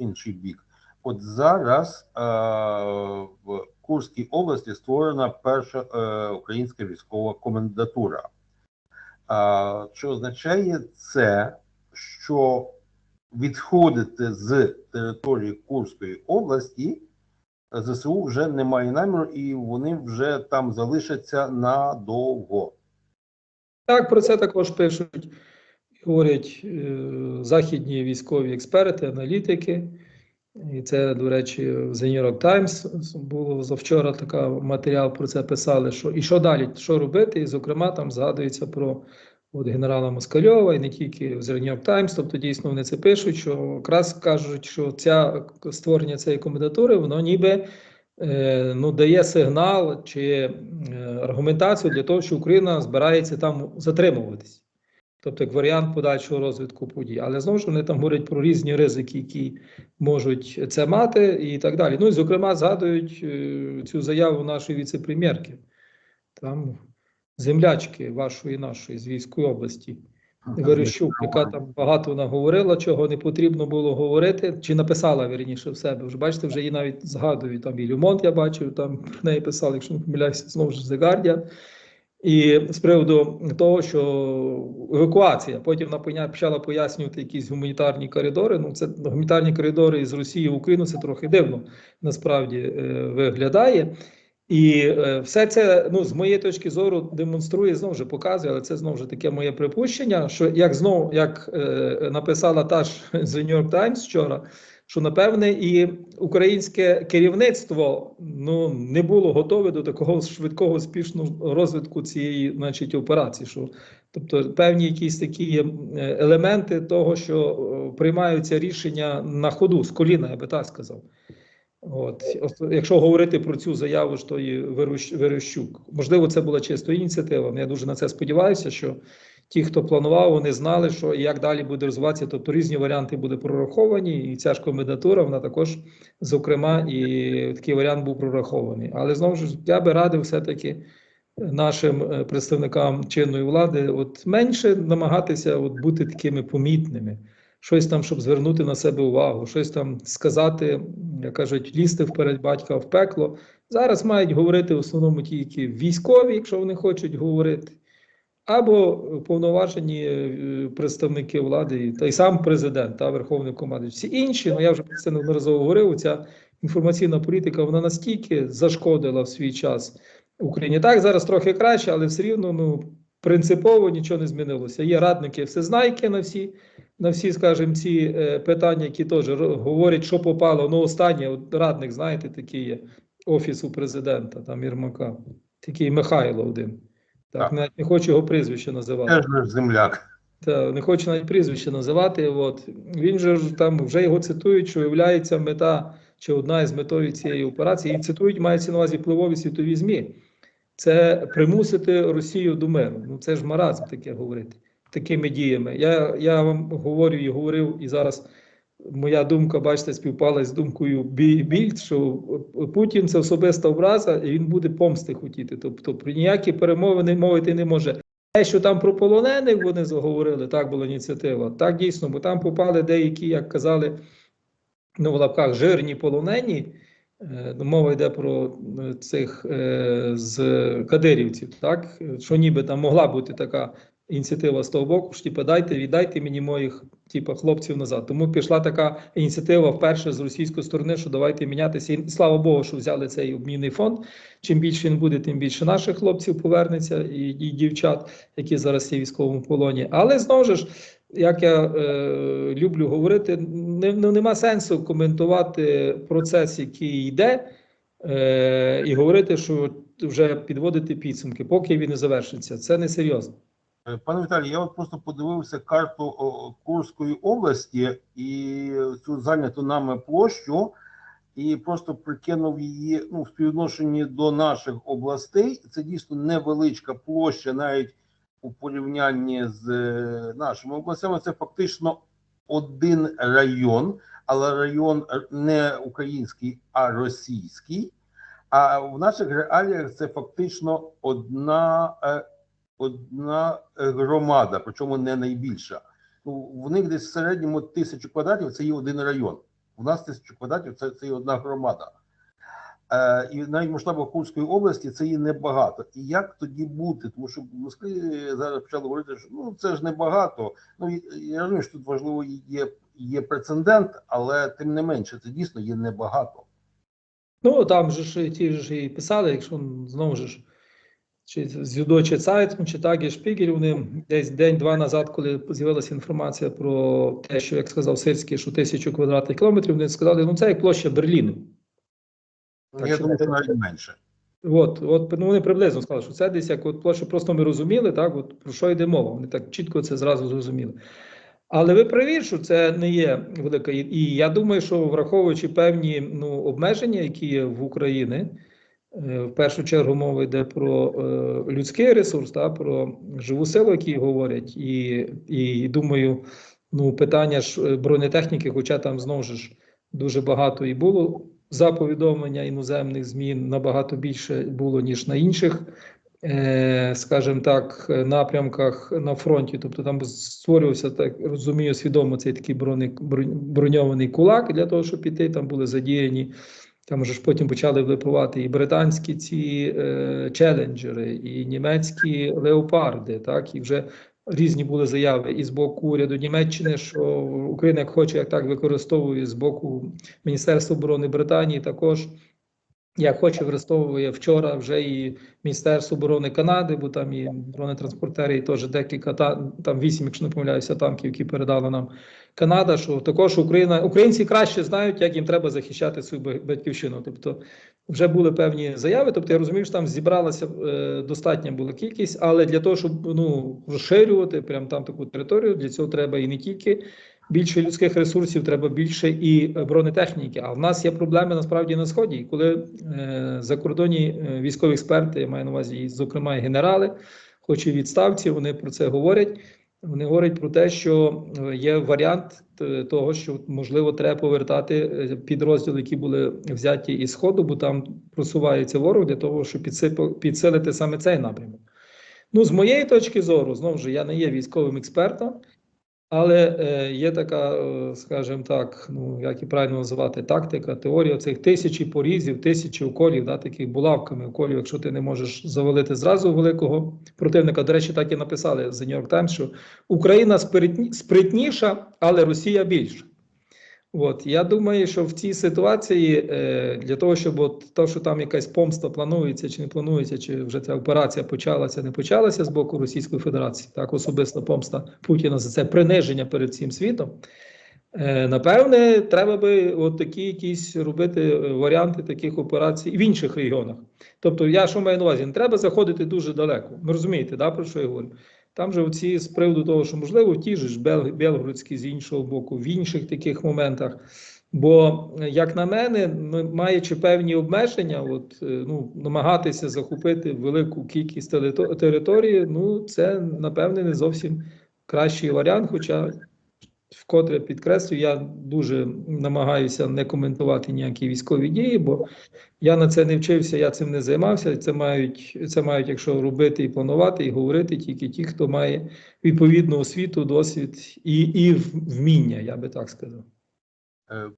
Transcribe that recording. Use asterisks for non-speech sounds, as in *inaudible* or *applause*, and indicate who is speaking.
Speaker 1: інший бік. От зараз е, в Курській області створена перша е, українська військова комендатура. А, що означає це, що відходити з території Курської області ЗСУ вже немає наміру, і вони вже там залишаться надовго.
Speaker 2: Так, про це також пишуть, говорять е, західні військові експерти, аналітики. І це, до речі, в The New York Times було завчора така матеріал про це писали. Що і що далі, що робити? І, зокрема, там згадується про от, генерала Москальова, і не тільки в The New York Times, тобто дійсно вони це пишуть, що якраз кажуть, що ця створення цієї комендатури, воно ніби е, ну, дає сигнал чи е, аргументацію для того, що Україна збирається там затримуватись. Тобто, як варіант подальшого розвитку подій. Але знову ж вони там говорять про різні ризики, які можуть це мати, і так далі. Ну і зокрема, згадують е, цю заяву нашої віце-прем'єрки, там землячки вашої нашої з Війської області. Верещук, яка там багато вона говорила, чого не потрібно було говорити, чи написала вірніше в себе. Вже бачите, вже її навіть згадують. Там і Люмонт я бачив, там про неї писали, якщо не помиляюся, знову ж The Guardian. І з приводу того, що евакуація, потім вона почала пояснювати якісь гуманітарні коридори. Ну, це гуманітарні коридори з Росії в Україну це трохи дивно насправді е, виглядає. І е, все це, ну, з моєї точки зору, демонструє знову ж показує, але це знову ж таке моє припущення. Що як знову як е, написала та ж *laughs* The New York Times вчора, що напевне і українське керівництво ну не було готове до такого швидкого успішного розвитку цієї, значить, операції. Що тобто певні якісь такі е, елементи того, що е, приймаються рішення на ходу з коліна, я би так сказав. От, якщо говорити про цю заяву ж Верещ- Верещук, можливо, це була чисто ініціатива. Я дуже на це сподіваюся, що ті, хто планував, вони знали, що і як далі буде розвиватися. Тобто різні варіанти будуть прораховані, і ця ж комендатура, вона також, зокрема, і такий варіант був прорахований. Але знову ж я би радив все-таки нашим е, представникам чинної влади, от менше намагатися от бути такими помітними щось там, щоб звернути на себе увагу, щось там сказати, як кажуть, лізти вперед батька в пекло. Зараз мають говорити в основному тільки військові, якщо вони хочуть говорити, або повноважені е, представники влади, та й сам президент та Верховний командуючий. Всі інші, ну я вже про це неодноразово говорив. Ця інформаційна політика вона настільки зашкодила в свій час Україні. Так зараз трохи краще, але все рівно ну принципово нічого не змінилося. Є радники всезнайки на всі на всі, скажімо, ці е, питання, які теж говорять, що попало. Ну, останнє, от радник, знаєте, такий є офісу президента, там Єрмака, такий Михайло один. Так,
Speaker 1: Так.
Speaker 2: навіть не хочу його прізвище називати.
Speaker 1: Теж наш земляк.
Speaker 2: Та, не хочу навіть прізвище називати. От. Він же там вже його цитують, що являється мета чи одна із метою цієї операції. І цитують, мається на увазі впливові світові ЗМІ. Це примусити Росію до миру. Ну це ж маразм таке говорити такими діями. Я, я вам говорю і говорив, і зараз моя думка, бачите, співпала з думкою Бі- Більд, що Путін це особиста образа, і він буде помсти хотіти. Тобто про ніякі перемовини мовити не може. Те, що там про полонених вони заговорили, так була ініціатива. Так дійсно, бо там попали деякі, як казали, ну в лапках жирні полонені. Е, Мова йде про е, цих е, з кадирівців, так що ніби там могла бути така ініціатива з того боку, що типу, дайте, віддайте мені моїх типу, хлопців назад. Тому пішла така ініціатива вперше з російської сторони, що давайте мінятися. І слава Богу, що взяли цей обмінний фонд. Чим більше він буде, тим більше наших хлопців повернеться і, і дівчат, які зараз є в військовому полоні. Але знову ж, як я е, люблю говорити, не, ну, нема сенсу коментувати процес, який йде, е, і говорити, що вже підводити підсумки, поки він не завершиться. Це не серйозно.
Speaker 1: Пане Віталій, я от просто подивився карту Курської області і цю зайняту нами площу, і просто прикинув її ну, в співвідношенні до наших областей. Це дійсно невеличка площа, навіть у порівнянні з е, нашими областями. Це фактично один район, але район е, не український, а російський. А в наших реаліях це фактично одна. Одна е, громада, причому не найбільша. Ну, в них десь в середньому тисячу квадратів це є один район У нас тисячу квадратів це, це і одна громада. Е, і навіть в масштабах Курської області це є небагато. І як тоді бути? Тому що в Москві зараз почали говорити, що ну це ж небагато. Ну я розумію, що тут важливо є, є прецедент, але тим не менше, це дійсно є небагато.
Speaker 2: Ну, там же ж ті ж і писали, якщо знову ж чи з Юдочі Цайтм, чи Тагі Шпігель, вони десь день-два назад, коли з'явилася інформація про те, що, як сказав Сирський, що тисячу квадратних кілометрів, вони сказали, ну це як площа Берліну. Так
Speaker 1: я
Speaker 2: що
Speaker 1: думаю,
Speaker 2: це-
Speaker 1: навіть менше.
Speaker 2: От, от ну, вони приблизно сказали, що це десь як от площа, просто ми розуміли, так, от про що йде мова. Вони так чітко це зразу зрозуміли. Але ви праві, що це не є велика. І- я думаю, що враховуючи певні ну, обмеження, які є в Україні, в першу чергу мова йде про е, людський ресурс, та, про живу силу, які говорять, і, і думаю, ну, питання ж е, бронетехніки, хоча там знову ж дуже багато і було за повідомлення іноземних ЗМІ, набагато більше було, ніж на інших, е, скажімо так, напрямках на фронті. Тобто там створювався, так розумію, свідомо цей такий броньований кулак для того, щоб піти. Там були задіяні. Там вже ж потім почали випливати і британські ці е, челенджери, і німецькі леопарди, так і вже різні були заяви і з боку уряду Німеччини, що Україна як хоче, як так використовує з боку Міністерства оборони Британії також. Як хоче, використовує вчора вже і Міністерство оборони Канади, бо там і бронетранспортери, і теж декілька та- там вісім, якщо не помиляюся, танків, які передала нам Канада. Що також Україна, українці краще знають, як їм треба захищати свою батьківщину. Тобто вже були певні заяви. Тобто я розумію, що там зібралася е, достатня була кількість, але для того, щоб ну розширювати прям там таку територію, для цього треба і не тільки більше людських ресурсів, треба більше і бронетехніки. А в нас є проблеми насправді на сході. І коли е, закордонні е, військові експерти, я маю на увазі, зокрема, і генерали, хоч і відставці, вони про це говорять. Вони говорять про те, що е, є варіант е, того, що можливо треба повертати е, підрозділи, які були взяті із сходу, бо там просувається ворог для того, щоб підсилити саме цей напрямок. Ну, з моєї точки зору, знову ж я не є військовим експертом, але е, є така, е, скажімо так, ну як і правильно називати, тактика, теорія цих тисячі порізів, тисячі уколів, да, таких булавками уколів, якщо ти не можеш завалити зразу великого противника. До речі, так і написали з New York Times, що Україна спритні, спритніша, але Росія більша. От я думаю, що в цій ситуації е, для того, щоб от то, що там якась помста планується чи не планується, чи вже ця операція почалася, не почалася з боку Російської Федерації, так особиста помста Путіна за це приниження перед всім світом. Е, напевне, треба би от такі якісь робити е, варіанти таких операцій в інших регіонах. Тобто, я що маю на увазі, не треба заходити дуже далеко. Ви розумієте, да, про що я говорю? Там же оці з приводу того, що можливо ті ж Бел- з іншого боку, в інших таких моментах. Бо, як на мене, маючи певні обмеження, от е, ну намагатися захопити велику кількість території, ну це напевне не зовсім кращий варіант. Хоча, вкотре підкреслю, я дуже намагаюся не коментувати ніякі військові дії, бо я на це не вчився, я цим не займався. Це мають, це мають, якщо робити і планувати, і говорити тільки ті, хто має відповідну освіту, досвід і, і вміння, я би так сказав.
Speaker 1: Е,